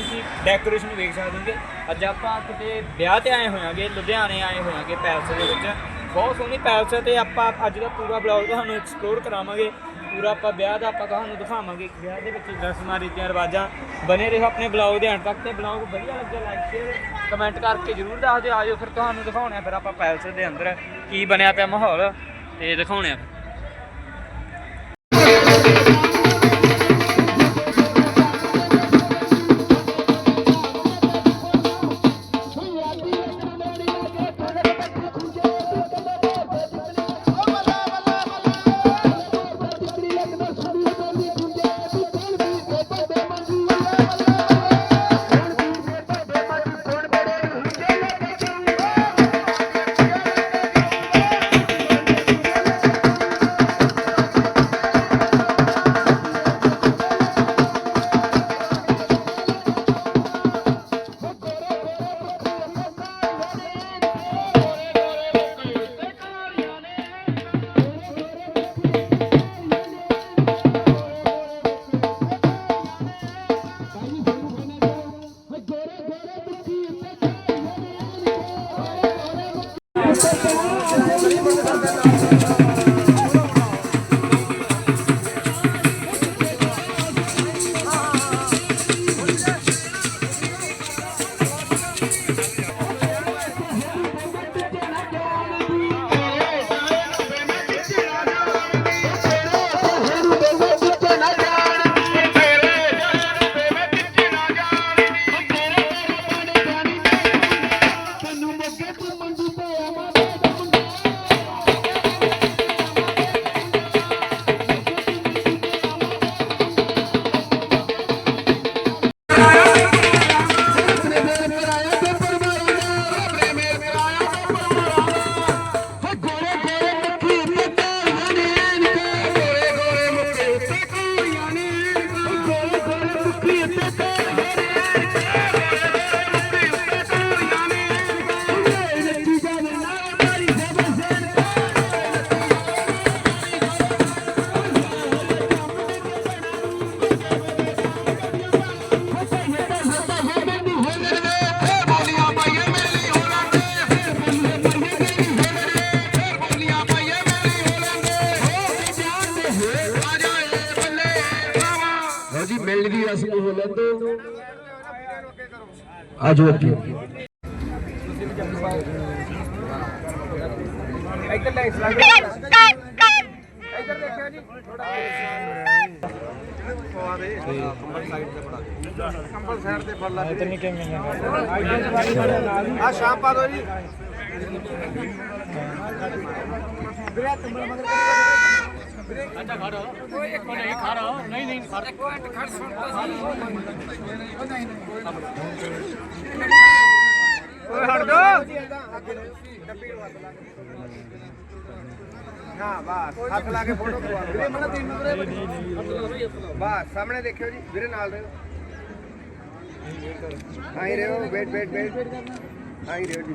ਤੁਸੀਂ ਡੈਕੋਰੇਸ਼ਨ ਵੇਖ ਸਕਦੇ ਹੋਗੇ ਅੱਜ ਆਪਾਂ ਕਿਤੇ ਵਿਆਹ ਤੇ ਆਏ ਹੋਇਆਂਗੇ, ਲੁਧਿਆਣੇ ਆਏ ਹੋਇਆਂਗੇ ਪੈਲਸ ਦੇ ਵਿੱਚ। ਬਹੁਤ ਸੋਹਣੀ ਪੈਲਸ ਹੈ ਤੇ ਆਪਾਂ ਅੱਜ ਦਾ ਪੂਰਾ ਬਲੌਗ ਤੁਹਾਨੂੰ ਐਕਸਪਲੋਰ ਕਰਾਵਾਂਗੇ। ਪੂਰਾ ਆਪਾਂ ਵਿਆਹ ਦਾ ਆਪਾਂ ਤੁਹਾਨੂੰ ਦਿਖਾਵਾਂਗੇ। ਵਿਆਹ ਦੇ ਵਿੱਚ ਰਸਮਾਂ ਰੀਤੀਆਂ ਰਿਵਾਜਾਂ। ਬਨੇ ਰਹੋ ਆਪਣੇ ਬਲੌਗ ਦੇ ਅੰਤ ਤੱਕ ਤੇ ਬਲੌਗ ਵਧੀਆ ਲੱਗਿਆ ਲਾਈਕ ਸ਼ੇਅਰ ਕਮੈਂਟ ਕਰਕੇ ਜਰੂਰ ਦੱਸ ਦਿਓ। ਆਜੋ ਫਿਰ ਤੁਹਾਨੂੰ ਦਿਖਾਉਣੇ ਆ ਫਿਰ ਆਪਾਂ ਪੈਲਸ ਦੇ ਅੰਦਰ ਕੀ ਬਣਿਆ ਪਿਆ ਮਾਹੌਲ ਤੇ ਦਿਖਾਉਣੇ ਲੈਂਦੋ ਆਜੋ ਅੱਗੇ ਇੱਧਰ ਲੈ ਇੱਧਰ ਦੇਖਿਓ ਜੀ ਕੰਬਲ ਸਾਈਡ ਤੇ ਫੜ ਲਾ ਇੱਧਰ ਨਹੀਂ ਕਿਵੇਂ ਆ ਸ਼ਾਮ ਪਾ ਦੋ ਜੀ। ਵੀਰੇ ਕੰਬਲ ਮਗਰ। ਅੱਛਾ ਖੜ ਓਏ ਨਹੀਂ ਖੜ ਨਹੀਂ ਨਹੀਂ ਖੜ ਇੱਕ ਮਿੰਟ ਖੜ ਸੁਣਦਾ ਸੀ ਓਏ ਹਟ ਦੋ ਹਾਂ, ਬਸ। ਹੱਥ ਲਾ ਕੇ ਫੋਟੋ ਖਵਾ ਵੀਰੇ ਮਨਾ ਤਿੰਨ ਵੀਰੇ ਬਸ ਸਾਹਮਣੇ ਦੇਖਿਓ ਜੀ ਵੀਰੇ ਨਾਲ ਰਹੋ ਆਈ ਰਹੋ ਵੇਟ ਵੇਟ ਵੇਟ ਆਈ ਰਹੋ ਜੀ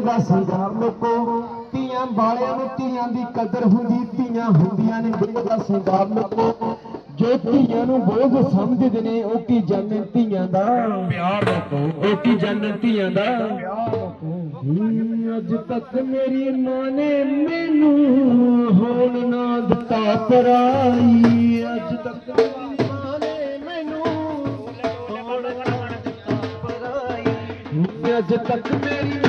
ਦਾ ਸ਼ਿੰਗਾਰ ਲੋਕੋ ਧੀਆਂ ਵਾਲਿਆਂ ਨੂੰ ਧੀਆਂ ਦੀ ਕਦਰ ਹੁੰਦੀ ਧੀਆਂ ਹੁੰਦੀਆਂ ਨੇ ਦਿਲ ਦਾ ਸ਼ਿੰਗਾਰ ਲੋਕੋ ਜੋ ਧੀਆਂ ਨੂੰ ਬੋਝ ਸਮਝਦੇ ਨੇ ਉਹ ਕੀ ਜਾਣਨ ਧੀਆਂ ਦਾ ਪਿਆਰ ਲੋਕੋ ਉਹ ਕੀ ਜਾਣਨ ਧੀਆਂ ਦਾ ਹੂੰ, ਅੱਜ ਤੱਕ ਮੇਰੀ ਮਾਂ ਨੇ ਮੈਨੂੰ ਹੋਣ ਨਾ ਦਿੱਤਾ ਪਰਾਈ ਅੱਜ ਤੱਕ ਮੇਰੀ ਮਾਂ ਨੇ ਮੈਨੂੰ ਹੋਣ ਨਾ ਦਿੱਤਾ ਪਰਾਈ ਅੱਜ ਤੱਕ ਮੇਰੀ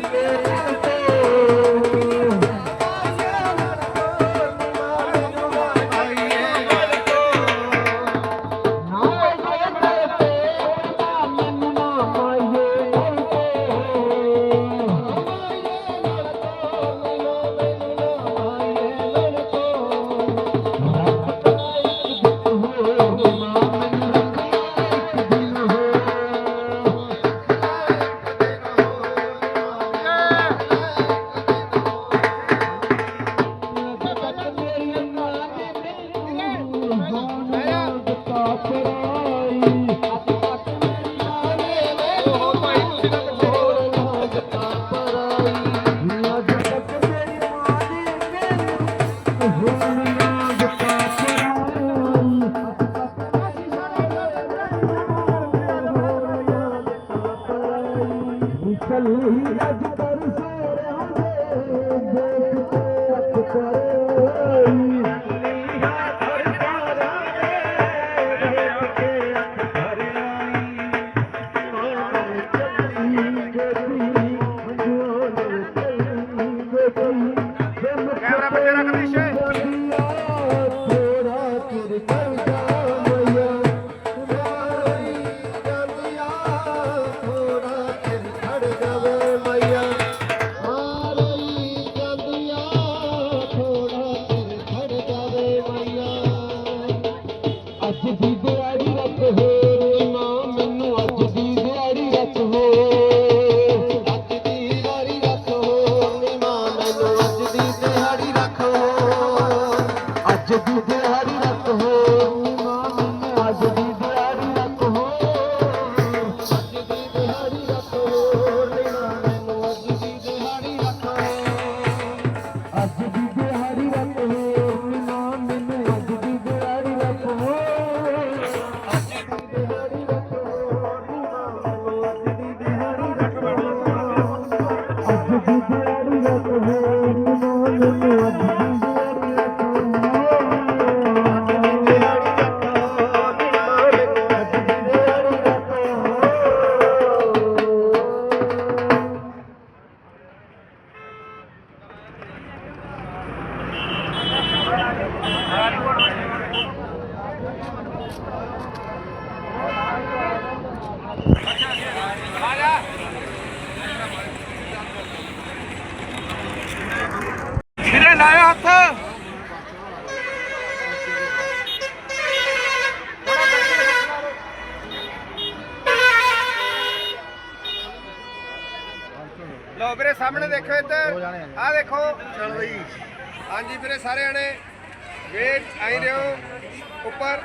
Quero चलो ई ਲਓ ਵੀਰੇ ਸਾਹਮਣੇ ਦੇਖੋ ਇੱਧਰ। ਆ ਦੇਖੋ। ਚਲ ਬਈ। ਹਾਂਜੀ ਵੀਰੇ ਸਾਰੇ ਆਣੇ ਵੇਟ ਆਈ ਰਹੋ ਉੱਪਰ।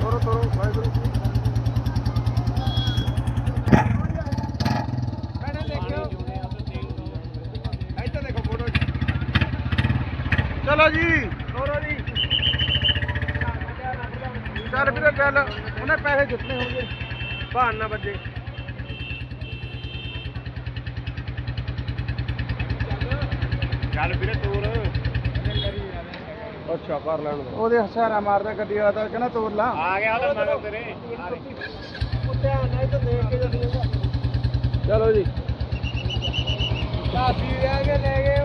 ਤੋਰੋ ਤੋਰੋ ਵਾਹਿਗੁਰੂ ਚਲੋ ਜੀ। ਤੋਰੋ ਜੀ। ਚੱਲ ਵੀਰੇ ਚੱਲ ਉਹਨੇ ਪੈਸੇ ਦਿੱਤੇ ਹੋਣਗੇ। ਭਾਣ ਨਾ ਵੱਜੇ। ਅੱਛਾ ਕਰ ਲੈਣ ਉਹਦੇ ਹਸਾਰਾ ਮਾਰਦਾ ਗੱਡੀ ਵਾਲਾ ਤਾਂ ਕਹਿੰਦਾ ਤੋਰ ਲਾ। ਆ ਗਿਆ ਉਹਦਾ ਮਗਰ ਤੇਰੇ। ਧਿਆਨ ਨਾਲ ਤਾਂ ਦੇਖ ਕੇ ਚਲੋ ਜੀ। ਕਾਫੀ ਰਹਿ ਕੇ ਲੈ ਗਏ